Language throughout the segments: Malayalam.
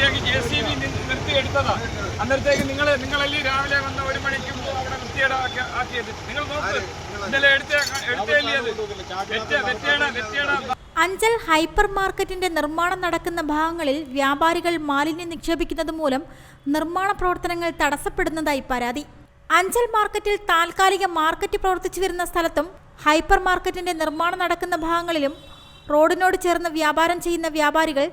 വൃത്തിയാക്കി ജെ സി ബി നിർത്തി എടുത്തതാ അന്നേരത്തേക്ക് നിങ്ങൾ നിങ്ങളല്ലേ രാവിലെ വന്ന ഒരു മണിക്ക് മുമ്പ് അവിടെ വൃത്തിയേട് ആക്കി- ആക്കിയത്. നിങ്ങൾ നോക്ക് ഇന്നലെ എടുത്ത എടുത്തല്ലേ അത്. വെറ്റ വെറ്റേട വെറ്റേട അഞ്ചൽ ഹൈപ്പർ മാർക്കറ്റിന്റെ നിർമ്മാണം നടക്കുന്ന ഭാഗങ്ങളിൽ വ്യാപാരികൾ മാലിന്യം നിക്ഷേപിക്കുന്നത് മൂലം നിർമ്മാണ പ്രവർത്തനങ്ങൾ തടസ്സപ്പെടുന്നതായി പരാതി. അഞ്ചൽ മാർക്കറ്റിൽ താൽക്കാലിക മാർക്കറ്റ് പ്രവർത്തിച്ചു വരുന്ന സ്ഥലത്തും ഹൈപ്പർ മാർക്കറ്റിന്റെ നിർമ്മാണം നടക്കുന്ന ഭാഗങ്ങളിലും റോഡിനോട് ചേർന്ന് വ്യാപാരം ചെയ്യുന്ന വ്യാപാരികൾ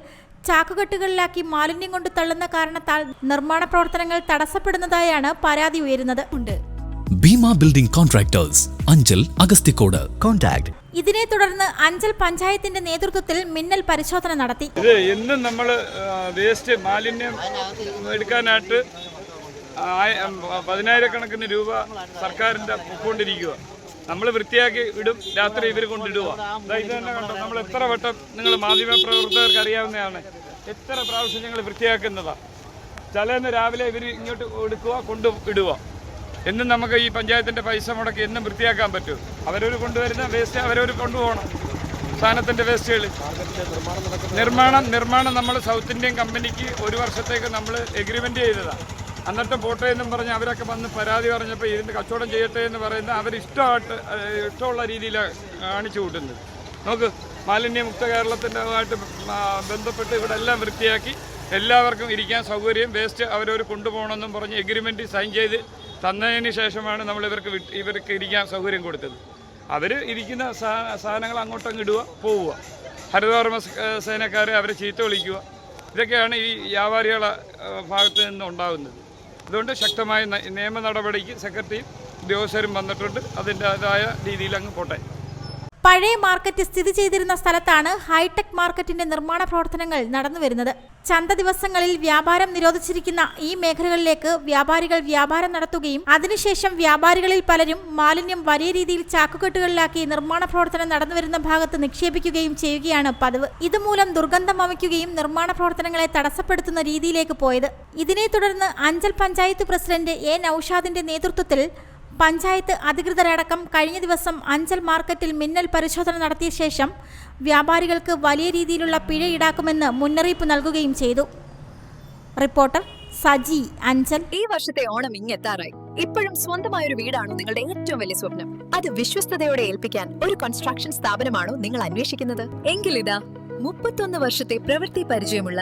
ചാക്കുകെട്ടുകളിലാക്കി മാലിന്യം കൊണ്ട് തള്ളുന്ന കാരണത്താൽ നിർമ്മാണ പ്രവർത്തനങ്ങൾ തടസ്സപ്പെടുന്നതായാണ് പരാതി ഉയരുന്നത്. ഉണ്ട്. Bhima building contractors Anchal Agasthikode contact. ഇതിനെ തുടർന്ന് അഞ്ചൽ പഞ്ചായത്തിന്റെ നേതൃത്വത്തിൽ മിന്നൽ പരിശോധന നടത്തി. ഇത് എന്നും നമ്മൾ വേസ്റ്റ് മാലിന്യം എടുക്കാനായിട്ട് പതിനായിരക്കണക്കിന് രൂപ സർക്കാരിന്റെ പൊക്കോണ്ടിരിക്കുക നമ്മൾ വൃത്തിയാക്കി ഇടും. രാത്രി ഇവർ കൊണ്ടിടുക ഇത് കണ്ടോ? നമ്മൾ എത്ര വട്ടം നിങ്ങൾ മാധ്യമ പ്രവർത്തകർക്ക് അറിയാവുന്നതാണ്. എത്ര പ്രാവശ്യം ഞങ്ങൾ വൃത്തിയാക്കുന്നതാണ് തലേന്ന് രാവിലെ ഇവർ ഇങ്ങോട്ട് എടുക്കുക കൊണ്ടു ഇടുക എന്നും നമുക്ക് ഈ പഞ്ചായത്തിന്റെ പൈസ മുടക്കി എന്നും വൃത്തിയാക്കാൻ പറ്റും. അവരൊരു കൊണ്ടുവരുന്ന വേസ്റ്റ് അവരൊരു കൊണ്ടുപോകണം. സാധനത്തിന്റെ വേസ്റ്റുകൾ നിർമ്മാണം നിർമ്മാണം നമ്മൾ സൗത്ത് ഇന്ത്യൻ കമ്പനിക്ക് ഒരു വർഷത്തേക്ക് നമ്മൾ എഗ്രിമെന്റ് ചെയ്തതാണ് അന്നത്തെ പോട്ടെ എന്നും പറഞ്ഞ് അവരൊക്കെ വന്ന് പരാതി പറഞ്ഞപ്പോൾ ഇതിന്റെ കച്ചവടം ചെയ്യട്ടെ എന്ന് പറയുന്ന അവരിഷ്ടമായിട്ട് ഇഷ്ടമുള്ള രീതിയിൽ കാണിച്ചു കൂട്ടുന്നത്. നമുക്ക് മാലിന്യമുക്ത കേരളത്തിന്റെ ആയിട്ട് ആ, ബന്ധപ്പെട്ട് ഇവിടെ എല്ലാം വൃത്തിയാക്കി എല്ലാവർക്കും ഇരിക്കാൻ സൗകര്യം വേസ്റ്റ് അവരവർ കൊണ്ടുപോകണമെന്നും പറഞ്ഞ് എഗ്രിമെന്റ് സൈൻ ചെയ്ത് തന്നതിന് ശേഷമാണ് നമ്മൾ ഇവർക്ക് ഇവർക്ക് ഇരിക്കാൻ സൗകര്യം കൊടുത്തത്. അവർ ഇരിക്കുന്ന സാധനങ്ങൾ അങ്ങോട്ടങ്ങ് ഇടുക പോവുക. ഹരിതകർമ്മ സേനക്കാരെ അവരെ ചീത്ത വിളിക്കുക. ഇതൊക്കെയാണ് ഈ വ്യാപാരികളെ ഭാഗത്ത് നിന്ന് ഉണ്ടാകുന്നത് അതുകൊണ്ട് ശക്തമായ നിയമ നടപടിക്ക് സെക്രട്ടറിയും ഉദ്യോഗസ്ഥരും വന്നിട്ടുണ്ട്. അതിന്റെതായ രീതിയിൽ അങ്ങ് പോട്ടെ. പഴയ മാർക്കറ്റ് സ്ഥിതി ചെയ്തിരുന്ന സ്ഥലത്താണ് ഹൈടെക് മാർക്കറ്റിന്റെ നിർമ്മാണ പ്രവർത്തനങ്ങൾ നടന്നുവരുന്നത് ചന്ത ദിവസങ്ങളിൽ വ്യാപാരം നിരോധിച്ചിരിക്കുന്ന ഈ മേഖലകളിലേക്ക് വ്യാപാരികൾ വ്യാപാരം നടത്തുകയും അതിനുശേഷം വ്യാപാരികളിൽ പലരും മാലിന്യം വലിയ രീതിയിൽ ചാക്കുകെട്ടുകളിലാക്കി നിർമ്മാണ പ്രവർത്തനം നടന്നുവരുന്ന ഭാഗത്ത് നിക്ഷേപിക്കുകയും ചെയ്യുകയാണ് പതിവ്. ഇതുമൂലം ദുർഗന്ധം വമിക്കുകയും നിർമ്മാണ പ്രവർത്തനങ്ങളെ തടസ്സപ്പെടുത്തുന്ന രീതിയിലേക്ക് പോയത്. ഇതിനെ തുടർന്ന് അഞ്ചൽ പഞ്ചായത്ത് പ്രസിഡന്റ് എ നൌഷാദിന്റെ നേതൃത്വത്തിൽ പഞ്ചായത്ത് അധികൃതരടക്കം കഴിഞ്ഞ ദിവസം അഞ്ചൽ മാർക്കറ്റിൽ മിന്നൽ പരിശോധന നടത്തിയ ശേഷം വ്യാപാരികൾക്ക് വലിയ രീതിയിലുള്ള പിഴ ഈടാക്കുമെന്ന് മുന്നറിയിപ്പ് നൽകുകയും ചെയ്തു. റിപ്പോർട്ടർ സജി അഞ്ചൽ. ഈ വർഷത്തെ ഓണം ഇങ്ങെത്താറായി. ഇപ്പോഴും സ്വന്തമായ ഒരു വീടാണോ നിങ്ങളുടെ ഏറ്റവും വലിയ സ്വപ്നം. അത് വിശ്വസ്തയോടെ ഏൽപ്പിക്കാൻ ഒരു കൺസ്ട്രക്ഷൻ സ്ഥാപനമാണോ നിങ്ങൾ അന്വേഷിക്കുന്നത്? എങ്കിൽ ഇതാ മുപ്പത്തൊന്ന് വർഷത്തെ പ്രവൃത്തി പരിചയമുള്ള